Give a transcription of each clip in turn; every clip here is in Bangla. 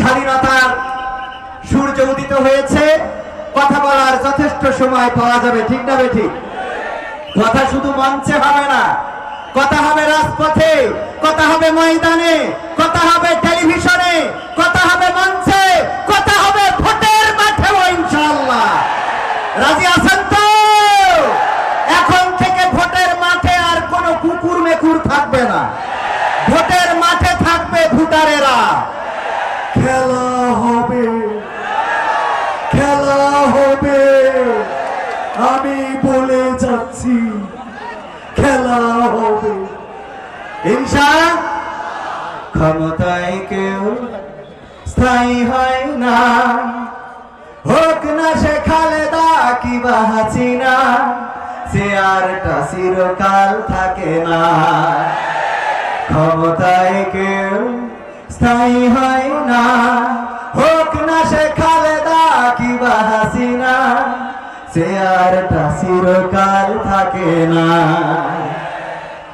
স্বাধীনতার সূর্য উদিত হয়েছে। কথা বলার যথেষ্ট সময় পাওয়া যাবে, ঠিক না ঠিক কথা শুধু মঞ্চে হবে না, কথা হবে রাজপথে, কথা হবে ময়দানে, কথা হবে টেলিভিশনে, কথা হবে মঞ্চে, কথা হবে ভোটের মাঠেও ইনশাআল্লাহ। রাজি আছেন তো? এখন থেকে ভোটের মাঠে আর কোনো কুকুর মেকুর থাকবে না। ভোটের মাঠে থাকবে ভোটারেরা খেলা হবে খেলা হবে আমি বলে যাচ্ছি খেলা হবে হিংসা? ক্ষমতায় কেউ স্থায়ী হয় না। হোক না সে খালেদা কিবা হাসিনা, সে আরটা চিরকাল থাকে না। ক্ষমতায় কেউ স্থায়ী হয় না। হোক না সে খালেদা কিবা হাসিনা, সে আরটা চিরকাল থাকে না।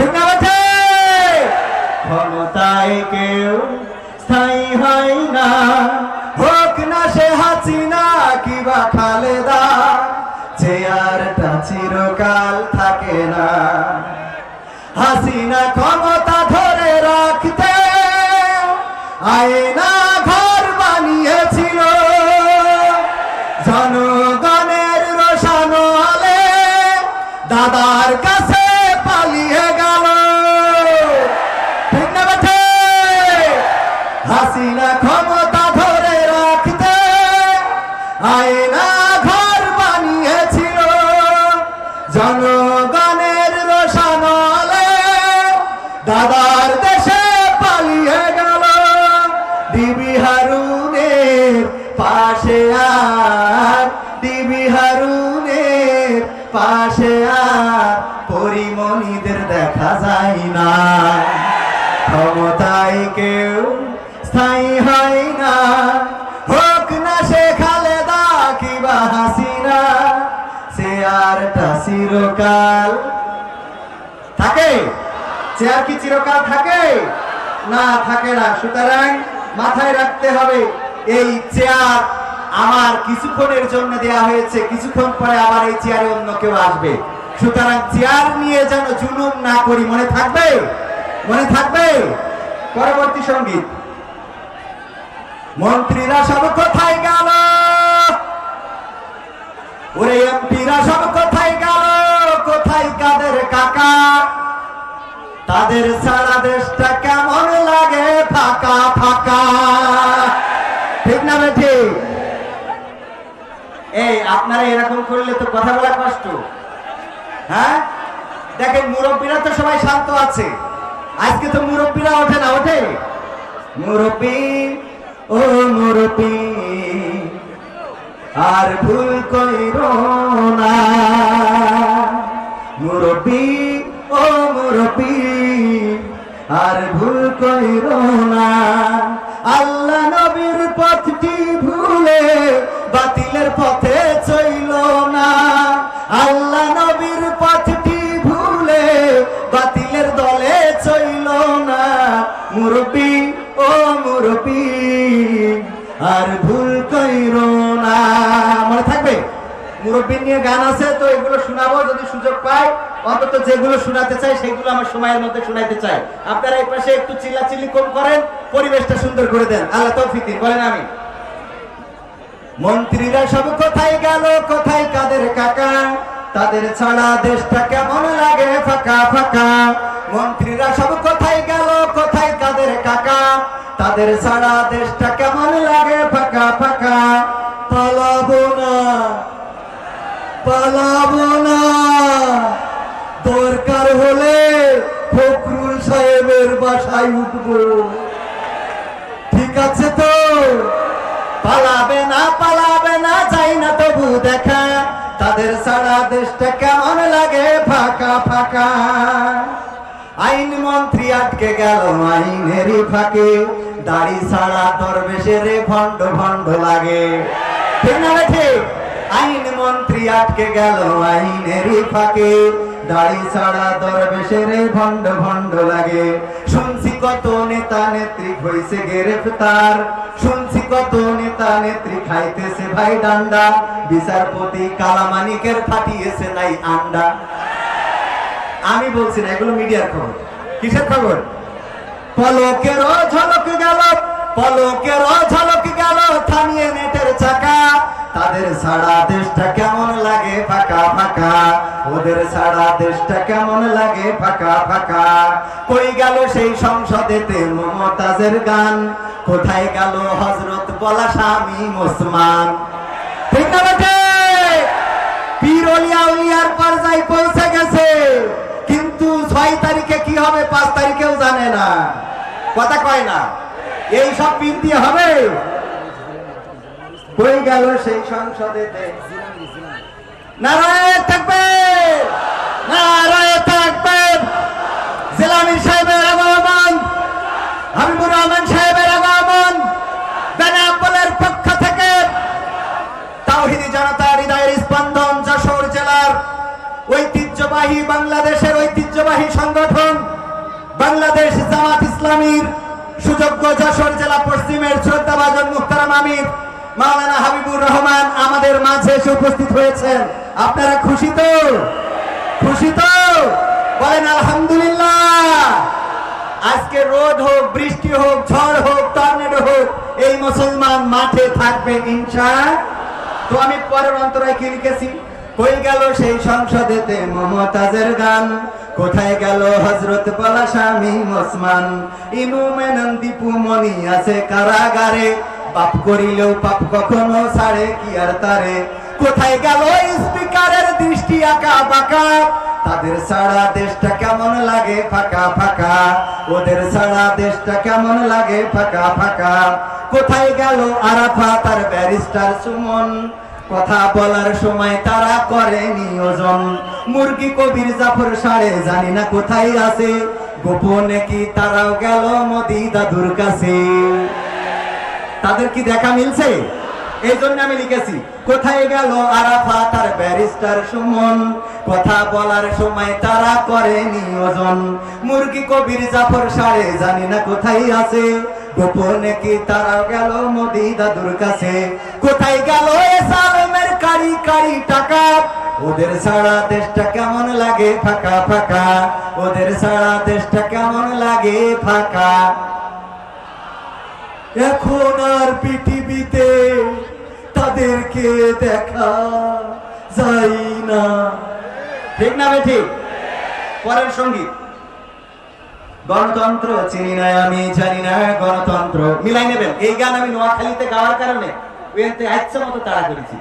ঠিক না বাঠে? ক্ষমতায় কেউ স্থায়ী হয় না হোক না সে হাসিনা কিবা খালেদা চেয়ারটা চিরকাল থাকে না হাসিনা ক্ষমতা জনগণের রোশানলে দাদার দেশে পালিয়ে গেল। ডিবি হারুনের পাশে আর, ডিবি হারুনের পাশে আর পরিমণিদের দেখা যায় না। ক্ষমতায় কেউ স্থায়ী চিরকাল থাকে? চেয়ার কি চিরকাল থাকে? না থাকে না। সুতরাং মাথায় রাখতে হবে, এই চেয়ার আমার কিছুক্ষণের জন্য দেয়া হয়েছে। কিছুক্ষণ পরে আবার এই চেয়ারে অন্য কেউ আসবে। সুতরাং চেয়ার নিয়ে যেন জুলুম না করি, মনে থাকবে? মনে থাকবে? পরবর্তী সংগীত। মন্ত্রীরা সব কোথায় গেল? ওরে এমপিরা সব কোথায় গেল? তাদের সারা দেশটা কেমন লাগে? ফাঁকা ফাঁকা। ঠিক না এই, আপনারা এরকম করলে তো কথা বলা কষ্ট। হ্যাঁ? দেখেন, মুরব্বীরা তো সবাই শান্ত আছে। আজকে তো মুরব্বীরা ওঠে না, ওঠে? মুরব্বী, ও মুরব্বী, আর ভুল কইর না। মুরব্বী আর ভুল কইর না। আল্লাহ নবীর পথটি ভুলে বাতিলের পথে চইল না। আল্লাহ নবীর পথটি ভুলে বাতিলের দলে চইল না। মুরব্বী, ও মুরব্বী, আর ভুল কইর না। মনে থাকবে? মুরব্বী নিয়ে গান আছে, তো এগুলো শোনাবো, যদি সুযোগ পাই অন্তত যেগুলো শোনাতে চাই, সেগুলো আমার সময়ের মধ্যে শোনাইতে চাই। আপনারা এই পাশে একটু চিল্লাচিল্লি কম করেন, পরিবেশটা সুন্দর করে দেন। আল্লাহ তৌফিক দিন, বলেন আমি মন্ত্রীরা সব কোথায় গেল, কোথায় কাদের কাকা? তাদের ছাড়া দেশটা কেমন লাগে, ফাঁকা ফাঁকা? মন্ত্রীরা সব কোথায় গেল, কোথায় কাদের কাকা? তাদের ছাড়া দেশটা কেমন লাগে, ফাঁকা ফাঁকা? পালাবো না পালাবো না। জলাশয় উঠবো। ঠিক আছে তো? পালাবে না পালাবে না, যাই না তবু দেখা। তাদের সারা দেশটা কেমন লাগে? ফাঁকা ফাঁকা। আইন মন্ত্রী আটকে গেল আইনেরই ফাঁকে। দাড়ি ছাড়া দরবেশে ভণ্ড ভণ্ড লাগে। ঠিক না ঠিক আইন মন্ত্রী আটকে গেল আইনেরই ফাঁকে। দাড়ি ছাড়া দরবেশের ভণ্ড ভণ্ড লাগে। শুনছি কত নেতা নেত্রী হইছে গ্রেফতার। শুনছি কত নেতা নেত্রী খাইতেছে ভাই ডান্ডা। বিচারপতি কালামানিকের ফাটিয়েছে নাই আন্ডা। আমি বলছি না, এগুলো মিডিয়ার খবর। কিসের খবর? পলকের ঝলক গেল, পলকের ঝলক গেল, থামিয়ে নেটের চাকা। তাদের সারা দেশটা কেমন লাগে? ফাঁকা ফাঁকা। ওদের সারা দেশটা কেমন লাগে? ফাঁকা ফাঁকা। কই গেল সেই সংসদেতে মমতাজের গান? কোথায় গেল হজরত বলা স্বামী মুসলমান ঠিক না বেটে পীর উলিয়ার পর্যায়ে পৌঁছে গেছে। কিন্তু ছয় তারিখে কি হবে পাঁচ তারিখেও জানে না। কথা কয় না? এই সব পীর দিয়ে হবে? কই গেল সেই সংসদেতে। নারায়ণ থাকবে! নারায়ণ থাকবে! জেলামির সাহেবের আগমন! হাবিবুর রহমান সাহেবের আগমন! বেনাপোলের পক্ষ থেকে তাওহিদি জনতা হৃদয়ের স্পন্দন যশোর জেলার ঐতিহ্যবাহী বাংলাদেশের ঐতিহ্যবাহী সংগঠন বাংলাদেশ জামাত ইসলামীর সুযোগ্য যশোর জেলা পশ্চিমের শ্রদ্ধাভাজন মুখতারাম আমির মাওলানা হাবিবুর রহমান আমাদের মাঝে এসে উপস্থিত হয়েছেন। আপনারা খুশি তো? খুশি তো? বলেন আলহামদুলিল্লাহ। আজকে রোদ হোক, বৃষ্টি হোক, ঝড় হোক, টর্নেডো হোক, এই মুসলমান মাঠে থাকবে ইনশা তো আমি পরের অন্তরায় কি লিখেছি? কই গেল সেই সংসদেতে মমতাজের গান? কোথায় গেল হজরত স্বামী ওসমান? ইনু মেনন দীপু মনি আছে কারাগারে। পাপ করিলেও পাপ কখনো ছাড়ে, কি আর তারে? কোথায় গেল স্পিকারের দৃষ্টি আঁকা বাঁকা? তাদের সারা দেশটা কেমন লাগে ফাঁকা ফাঁকা? ওদের সারা দেশটা কেমন লাগে ফাঁকা ফাঁকা? কোথায় গেল আরাফা তার ব্যারিস্টার সুমন? কথা বলার সময় তারা করে নিয়োজন। মুরগি কবির জাফর সাড়ে জানি না কোথায় আছে। গোপনে কি তারাও গেল মোদি দাদুর কাছে? তাদের কি দেখা মিলছে? এই জন্য আমি লিখেছি, কোথায় গেল আরাফা তার ব্যারিস্টার সুমন? কথা বলার সময় তারা করে নিয়োজন মুরগি কবির জাফর সাড়ে জানি না কোথায় আছে। গোপনে কি তারা গেল মোদি দাদুর কাছে? কোথায় গেল এ সালমের কারি কারি টাকা? ওদের সারা দেশটা কেমন লাগে ফাঁকা ফাঁকা? ওদের সারা দেশটা কেমন লাগে ফাঁকা? এখন আর পৃথিবীতে তাদেরকে দেখা যায় না। ঠিক না বে ঠিক পরের সংগীত। গণতন্ত্র চিনি না, আমি জানি না, গণতন্ত্র। মিলাই নেবেন। এই গান আমি নোয়াখালীতে গাওয়ার কারণে ওইতে মতো তাড়া করেছি।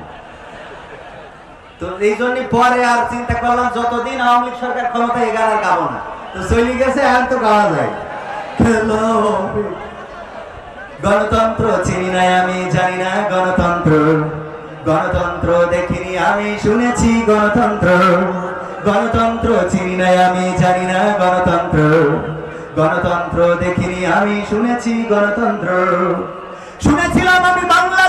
তো এই জন্য পরে আর চিন্তা করলাম, যতদিন আওয়ামী লীগ সরকার ক্ষমতা এই গান আর গাবো না। তো চলে গেছে, আর তো গাওয়া যায়। খেলা। গণতন্ত্র চিনি নাই, আমি জানি না গণতন্ত্র। গণতন্ত্র দেখিনি, আমি শুনেছি গণতন্ত্র। গণতন্ত্র চিনি নাই, আমি জানি না গণতন্ত্র। গণতন্ত্র দেখিনি, আমি শুনেছি গণতন্ত্র। শুনেছিলাম আমি বাংলাদেশে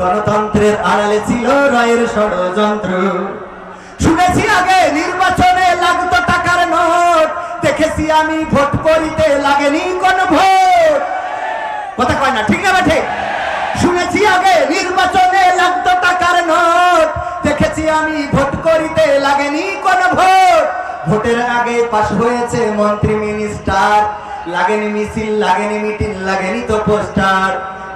গণতন্ত্রের আড়ালে ছিল রয়ের ষড়যন্ত্র। শুনেছি আগে নির্বাচনে লাগতো টাকার নোট। দেখেছি আমি ভোট করিতে লাগেনি কোন ভোট। কথা কয় না, ঠিক না শুনেছি আগে নির্বাচনে লাগতো টাকার নোট। দেখেছি আমি ভোট করিতে লাগেনি কোন ভোট। ভোটের আগে পাশ হয়েছে মন্ত্রী, মিনিস্টার। লাগেনি মিছিল, লাগেনি মিটিং, লাগেনি তো পোস্টার।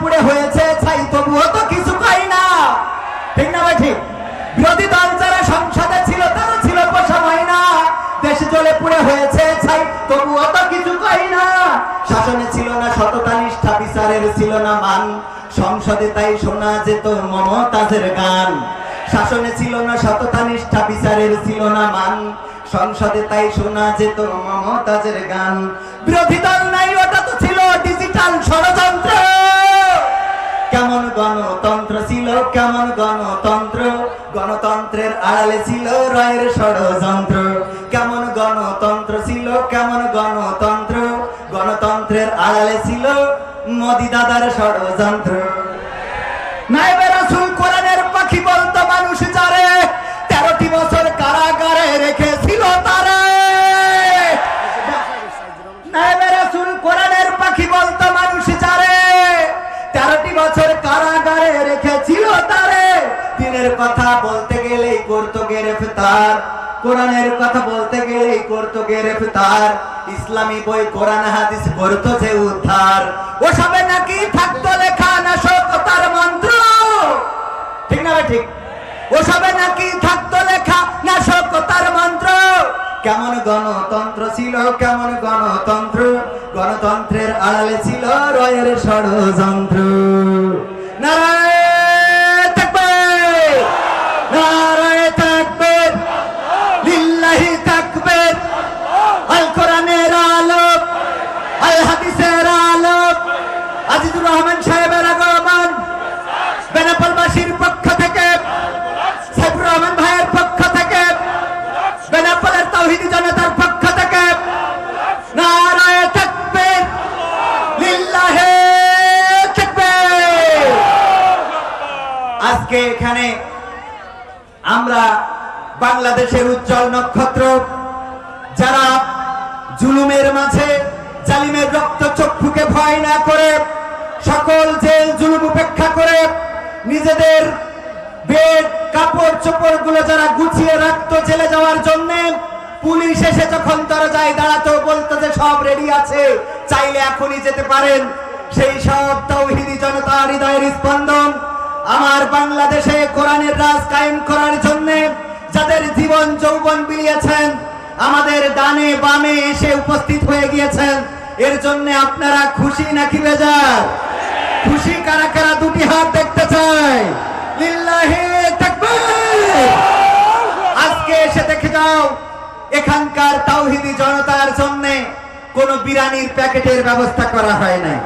পুড়ে হয়েছে, ছাই তবুও তো কিছু পাই না। ঠিক না ভাই ঠিক? বিরোধী দল যারা সংসদে ছিল ছিল পোষা জ্বলে পুড়ে হয়েছে, ছাই তবুও তো কিছু পাই না। শাসনে ছিল না সততা, নিষ্ঠা, বিচারের ছিল না মান। সংসদে তাই শোনা যেত মমতাজের গান। শাসনে ছিল না সততা, নিষ্ঠা, বিচারের ছিল না মান। সংসদে তাই শোনা যেত মমতাজের গান। বিরোধী দল নাই, ওটা তো ছিল ডিজিটাল ষড়যন্ত্র। কেমন গণতন্ত্র ছিল, কেমন গণতন্ত্র? গণতন্ত্রের আড়ালে ছিল রয়ের ষড়যন্ত্র। কেমন গণতন্ত্র ছিল, কেমন গণতন্ত্র? গণতন্ত্রের আড়ালে ছিল মোদি দাদার ষড়যন্ত্র। নাইবে গ্রেফতার কোরআনের কথা বলতে গেলেই করতো গ্রেফতার ইসলামী বই, কোরআন, হাদিস করতো যে উদ্ধার। ওসবে নাকি থাকতো লেখা নাশকতার মন্ত্র? ঠিক না ভাই ঠিক? ওসবে নাকি থাকতো লেখা নাশকতার মন্ত্র? কেমন গণতন্ত্র ছিল, কেমন গণতন্ত্র? গণতন্ত্রের আড়ালে ছিল রয়ের ষড়যন্ত্র। নারায় এসে যখন দরজায় দাঁড়াতো, বলতো যে সব রেডি আছে, চাইলে এখনই যেতে পারেন। সেই সব তৌহিদি জনতা হৃদয়ের স্পন্দন আমার বাংলাদেশে কোরআনের রাজ কায়েম করার জন্য যাদের জীবন যৌবন বিলিয়েছেন, আমাদের ডানে বামে এসে উপস্থিত হয়ে গিয়েছেন। এর জন্য আপনারা খুশি নাকি বেজার? খুশি কারা কারা দুটি হাত দেখতে তাকবীর! আজকে এসে দেখে যাও এখানকার তাওহিদি জনতার জন্য কোন বিরানির প্যাকেটের ব্যবস্থা করা হয় নাই।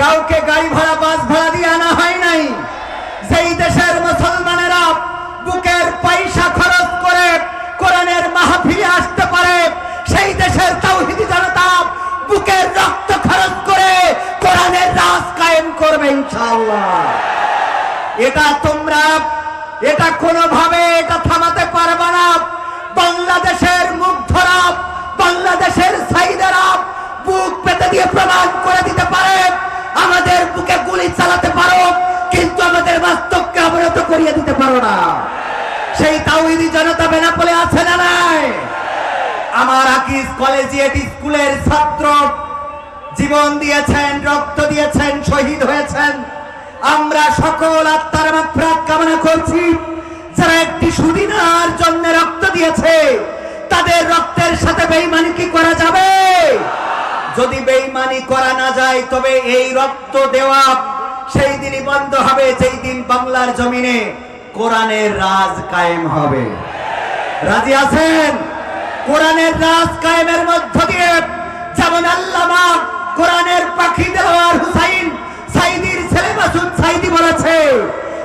কাউকে গাড়ি ভাড়া, বাস ভাড়া দিয়ে আনা হয় নাই। সেই দেশের মুসলমানেরা বুকের পয়সা খরচ করে কোরআনের মাহফিলে আসতে পারে, সেই দেশের তাওহিদি জনতা বুকের রক্ত খরচ করে কোরআনের রাজ কায়েম করবে ইনশাআল্লাহ। এটা তোমরা, এটা কোনোভাবে এটা থামাতে পারবে না। বাংলাদেশের মুগ্ধরা, বাংলাদেশের সাইদারা বুক পেতে দিয়ে প্রমাণ করে দিতে পারে। আমাদের বুকে গুলি চালাতে পারো, কিন্তু আমাদের বাস্তবকে অবনত করিয়ে দিতে পারো না। সেই তাওহিদি জনতা বেনাপোলে আছে না নাই? আমার আকিস কলেজিয়েট স্কুলের ছাত্র। জীবন দিয়েছেন, রক্ত দিয়েছেন, শহীদ হয়েছেন। আমরা সকল আত্মার মাফরাত কামনা করছি। যারা একটি সুদিনার জন্য রক্ত দিয়েছে, তাদের রক্তের সাথে বেইমানি কি করা যাবে? যদি বেইমানি করা না যায়, তবে এই রক্ত দেওয়া সেই দিনই বন্ধ হবে, যেই দিন বাংলার জমিনে কোরআনের রাজ কায়েম হবে। রাজি আছেন? কোরআনের রাজ কায়েমের মধ্য দিয়ে যেমন আল্লামা কোরআনের পাখি দেওয়ার হুসাইন সাইদির ছেলে মাসুদ সাইদি বলেছে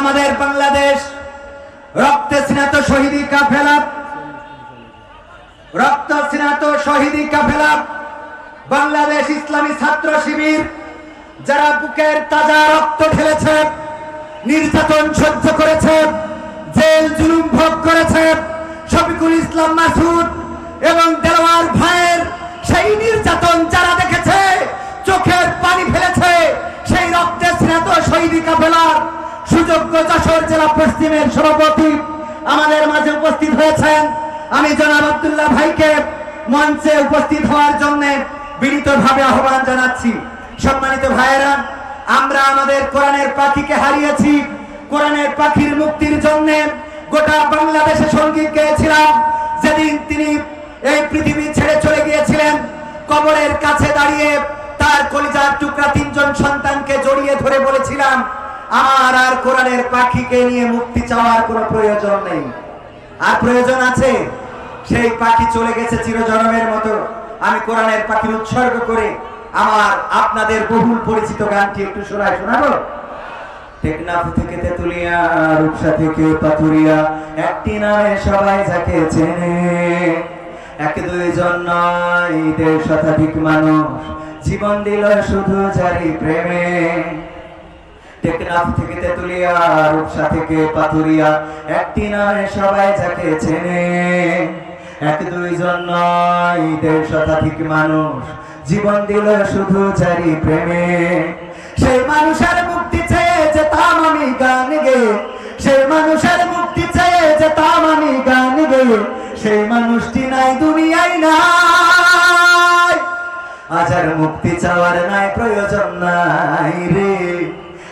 আমাদের বাংলাদেশ। রক্তে স্নাত শহীদি কাফেলা। রক্ত স্নাত শহীদি কাফেলা। বাংলাদেশ ইসলামী ছাত্র শিবির, যারা বুকের তাজা রক্ত ঢেলেছে নির্যাতন সহ্য করেছে, জেল জুলুম ভোগ করেছে, শফিকুল ইসলাম মাসুদ এবং দেলোয়ার ভাইয়ের সেই নির্যাতন যারা দেখেছে, চোখের পানি ফেলেছে, সেই রক্তে স্নাত শহীদি কাফেলার সুযোগ্য যশোর জেলা পশ্চিমের সভাপতি আমাদের মাঝে উপস্থিত হয়েছেন। আমি জনাব আব্দুল্লাহ ভাইকে মঞ্চে উপস্থিত হওয়ার জন্য বিনীতভাবে আহ্বান জানাচ্ছি। সম্মানিত ভাইয়েরা, আমরা আমাদের কোরআনের পাখিকে হারিয়েছি। কোরআনের পাখির মুক্তির জন্য গোটা বাংলাদেশে সংগীত গেয়েছিলাম যেদিন তিনি এই পৃথিবী ছেড়ে চলে গিয়েছিলেন, কবরের কাছে দাঁড়িয়ে তার কলিজার টুকরা তিনজন সন্তানকে জড়িয়ে ধরে বলেছিলাম আমার আর কোরআনের পাখিকে নিয়ে মুক্তি চাওয়ার কোনো প্রয়োজন নেই। আর প্রয়োজন আছে? সেই পাখি চলে গেছে চিরজনমের মতো। আমি কোরআনের পাখির উৎসর্গ করে আমার আপনাদের বহুল পরিচিত গানটি একটু শোনায়, শোনাবো? টেকনাফ থেকে তেতুলিয়া, রূপসা থেকে পাথুরিয়া, একটি নামে সবাই যাকে চেনে। এক নয়, দেড় শতাধিক মানুষ। জীবন দিল শুধু জারি প্রেমে। টেকনাফ থেকে তেতুলিয়া, রূপসা থেকে পাথুরিয়া, একটি নয় সবাই যাকে চেনে। এক দুইজন নয়, দেড় শতাধিক মানুষ জীবন দিল শুধু জারি প্রেমে। সেই মানুষের মুক্তি চেয়ে যেতাম আমি গান গে। সেই মানুষের মুক্তি চেয়ে আমি গান গে। সেই মানুষটি নাই, দুনিয়ায় নাই। আজ মুক্তি চাওয়ার নাই, প্রয়োজন নাই রে।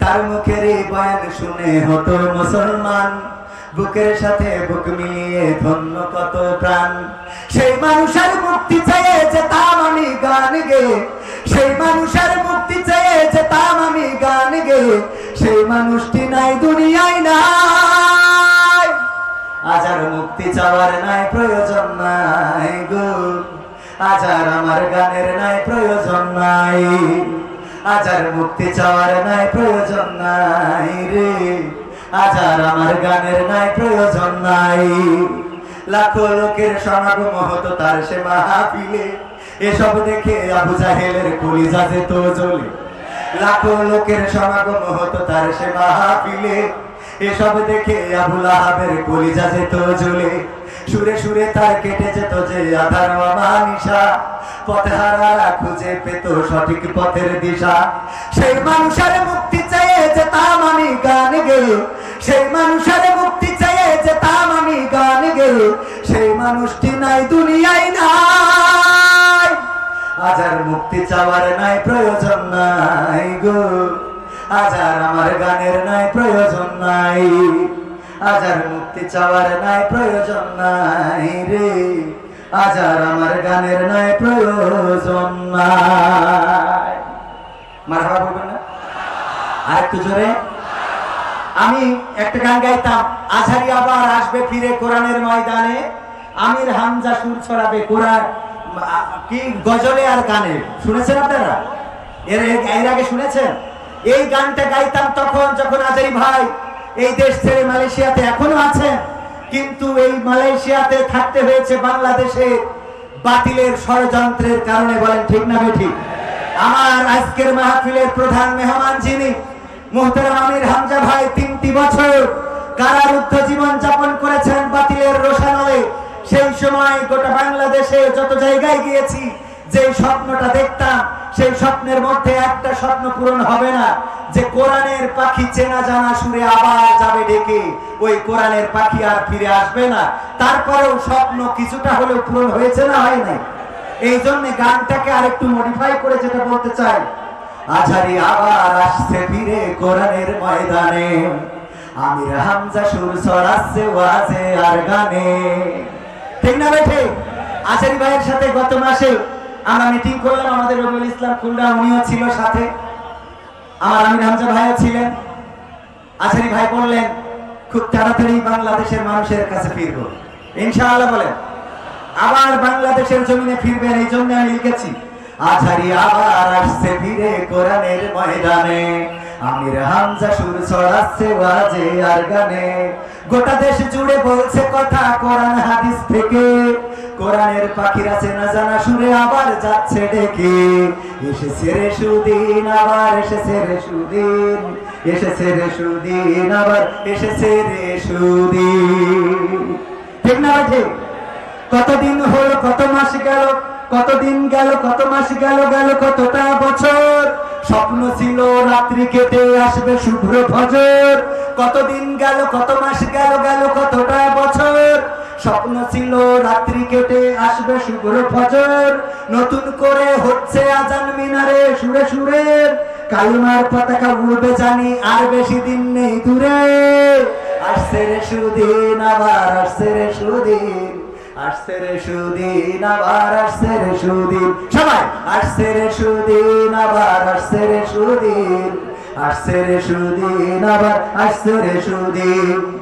তার মুখের বয়ান শুনে হতো মুসলমান। বুকের সাথে বুক মিলিয়ে ধন্য কত প্রাণ। সেই মানুষের মুক্তি চেয়ে যেতাম আমি গান গে। সেই মানুষের মুক্তি চেয়ে যেতাম আমি গান গে। সেই মানুষটি নাই, দুনিয়ায় নাই। আজ আর মুক্তি চাওয়ার নাই, প্রয়োজন নাই গো। আজ আর আমার গানের নাই, প্রয়োজন নাই। আজ আর মুক্তি চাওয়ার নাই প্রয়োজন নাই রে। আজার আমার গানের নাই প্রয়োজন নাই। লাখো লোকের সমাগম হতো তার সে মাহফিলে। এসব দেখে আবু জাহেলের কলিজা যেত জ্বলে। লাখো লোকের সমাগম হতো তার সে মাহফিলে। এসব দেখে আবুল আহাবের কলিজা যেত জ্বলে। সুরে সুরে তার কেটে যেত যে আধার মানিসা পথে হারারা খুঁজে পেত সঠিক পথের দিশা। সেই মানুষের মুক্তি চেয়ে যেতাম আমি গান গে সেই মানুষের মুক্তি চেয়ে যেতাম আমি গান গে সেই মানুষটি নাই, দুনিয়ায় নাই। আজার মুক্তি চাওয়ার নাই, প্রয়োজন নাই গো। আজ আর আমার গানের নাই, প্রয়োজন নাই। আজ আর মুক্তি চাওয়ার নাই প্রয়োজন নাই রে। আজ আর আমার গানের নাই প্রয়োজন নাই। না? আর একটু জোরে। আমি একটা গান গাইতাম আঝারি আবার আসবে ফিরে কোরআনের ময়দানে। আমির হামজা সুর ছড়াবে কোরআন কি গজলে আর গানে। শুনেছেন আপনারা? এর এর আগে শুনেছেন? এই গানটা গাইতাম তখন, যখন আজারি ভাই এই দেশ ছেড়ে মালয়েশিয়াতে এখনও আছেন কিন্তু এই মালয়েশিয়াতে থাকতে হয়েছে বাংলাদেশে বাতিলের ষড়যন্ত্রের কারণে, বলেন ঠিক না ঠিক আমার আজকের মাহফিলের প্রধান মেহমান যিনি, মোহতারাম আমির হামজা ভাই, তিনটি বছর কারারুদ্ধ জীবন যাপন করেছেন বাতিলের রোশানলে, সেই সময় গোটা বাংলাদেশে যত জায়গায় গিয়েছি যে স্বপ্নটা দেখতাম, সেই স্বপ্নের মধ্যে একটা স্বপ্ন পূরণ হবে না। যে কোরআনের পাখি চেনা জানা সুরে আবার যাবে ডেকে, ওই কোরআনের পাখি আর ফিরে আসবে না। তারপরেও স্বপ্ন কিছুটা হলেও পূরণ হয়েছে না হয় নাই? এই জন্য গানটাকে আরেকটু মডিফাই করে যেটা বলতে চাই। আঝারি আবার আসছে ফিরে কোরআনের ময়দানে। আমির হামজা সুর ছড়াচ্ছে ওয়াজে আর গানে। ঠিক না বেঠে? আচারি ভাইয়ের সাথে গত মাসে আমরা মিটিং করলাম আমাদের রবিউল ইসলাম খুলনা, উনিও ছিল সাথে। আমার আমির হামজা ভাইও ছিলেন। আচারি ভাই বললেন, খুব তাড়াতাড়ি বাংলাদেশের মানুষের কাছে ফিরবো। ইনশাআল্লাহ বলেন, আবার বাংলাদেশের জমিনে ফিরবেন, এই জন্য আমি লিখেছি আঝারি আবার আসছে ফিরে কোরআনের ময়দানে। আমির হামজা সুর ছড়াচ্ছে বাজে আর গানে। গোটা দেশ জুড়ে বলছে কথা কোরআন হাদিস থেকে। কোরআনের পাখিরা চেনা জানা সুরে আবার যাচ্ছে ডেকে। এসেছে রে সুদিন, আবার এসেছে রে সুদিন, এসেছে রে সুদিন, আবার এসেছে রে সুদিন। না কতদিন হলো, কত মাস গেল, কতদিন গেল, কত মাস গেল গেল কতটা বছর? স্বপ্ন ছিল রাত্রি কেটে আসবে শুভ্র ফজর। কতদিন গেল, কত মাস গেল গেল কতটা বছর? স্বপ্ন ছিল রাত্রি কেটে আসবে শুভ্র ফজর। নতুন করে হচ্ছে আজান মিনারে সুরে সুরে। কালিমার পতাকা উড়বে জানি, আর বেশি দিন নেই দূরে। আসছে রে সুদিন, আবার আসছে রে সুদিন। আসছে রে সুদিন, আবার আসছে রে সুদিন। সবাই, আসছে রে সুদিন, আবার আসছে রে সুদিন। আসছে রে সুদিন, আবার আসছে রে সুদিন।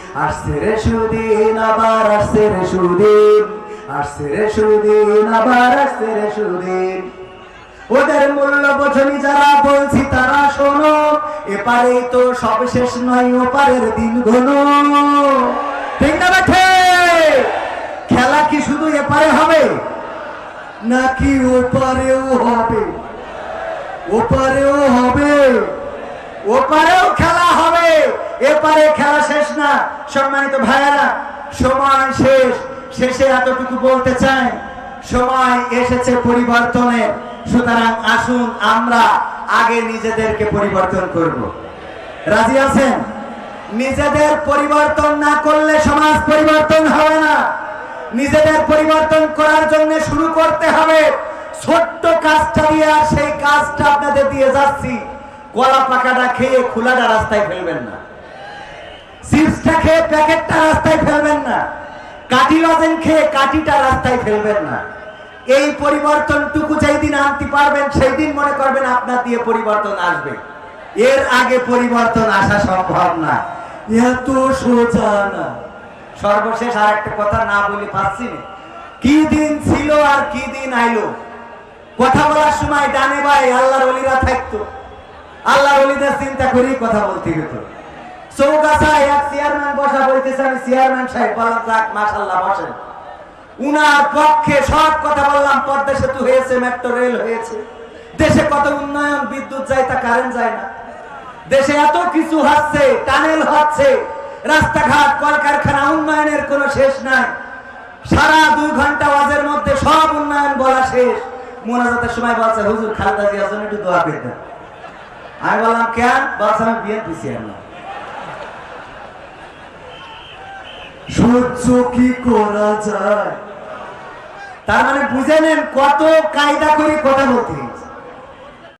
আসছে রে সুদিন, আবার আসছে রে সুদিন। আসছে রে সুদিন, আবার আসছে রে সুদিন। ওদের মূল্য বোঝনি যারা বলছি তারা শোনো এপারে তো সব শেষ নয়, ওপারের দিন ঘন। ঠিক না বেঠে? খেলা কি শুধু এপারে হবে? নাকি ওপারেও হবে? ওপারেও হবে? ওপারেও খেলা হবে। এপারে খেলা শেষ না। সম্মানিত ভাইয়েরা, সময় শেষ। শেষে এতটুকু বলতে চাই, সময় এসেছে পরিবর্তনের। সুতরাং আসুন আমরা আগে নিজেদেরকে পরিবর্তন করব। রাজি আছেন? নিজেদের পরিবর্তন না করলে সমাজ পরিবর্তন হবে না। নিজেদের পরিবর্তন করার জন্য শুরু করতে হবে। ছোট্ট কাজটা দিয়ে আর সেই কাজটা আপনাদের দিয়ে যাচ্ছি। কলা পাকাটা খেয়ে খোলাটা রাস্তায় ফেলবেন না। চিপসটা খেয়ে প্যাকেটটা রাস্তায় ফেলবেন না। কাঠি লজেন খেয়ে কাঠিটা রাস্তায় ফেলবেন না। এই পরিবর্তনটুকু যেই দিন আনতে পারবেন সেই দিন মনে করবেন আপনার দিয়ে পরিবর্তন আসবে। এর আগে পরিবর্তন আসা সম্ভব না। এত সোজা না। সর্বশেষ আর একটা কথা না বলে পাচ্ছি না। কি দিন ছিল আর কি দিন আইলো? কথা বলার সময় ডানে ভাই আল্লাহর অলিরা থাকতো। আল্লাহর অলিদের চিন্তা করেই কথা বলতে হতো এক চেয়ারম্যান বসা চেয়ারম্যান সাহেব যাক বসেন। উনার পক্ষে সব কথা বললাম, পদ্মা সেতু হয়েছে, মেট্রো রেল হয়েছে। দেশে কত উন্নয়ন, বিদ্যুৎ যায় তা কারেন্ট যায় না। দেশে এত কিছু হচ্ছে টানেল হচ্ছে, রাস্তাঘাট, কলকারখানা, উন্নয়নের কোনো শেষ নাই। সারা দুই ঘণ্টা ওয়াজের মধ্যে সব উন্নয়ন বলা শেষ। মোনাজাতের সময় বলছে, হুজুর খালেদা জন্য একটু দোয়া করে দেন। আমি বললাম, কেন? বলছে আমি বিয়ে দিছি আমি সহ্য কি করা যায়? তার মানে বুঝে নেন কত কায়দা করে কথা বলতে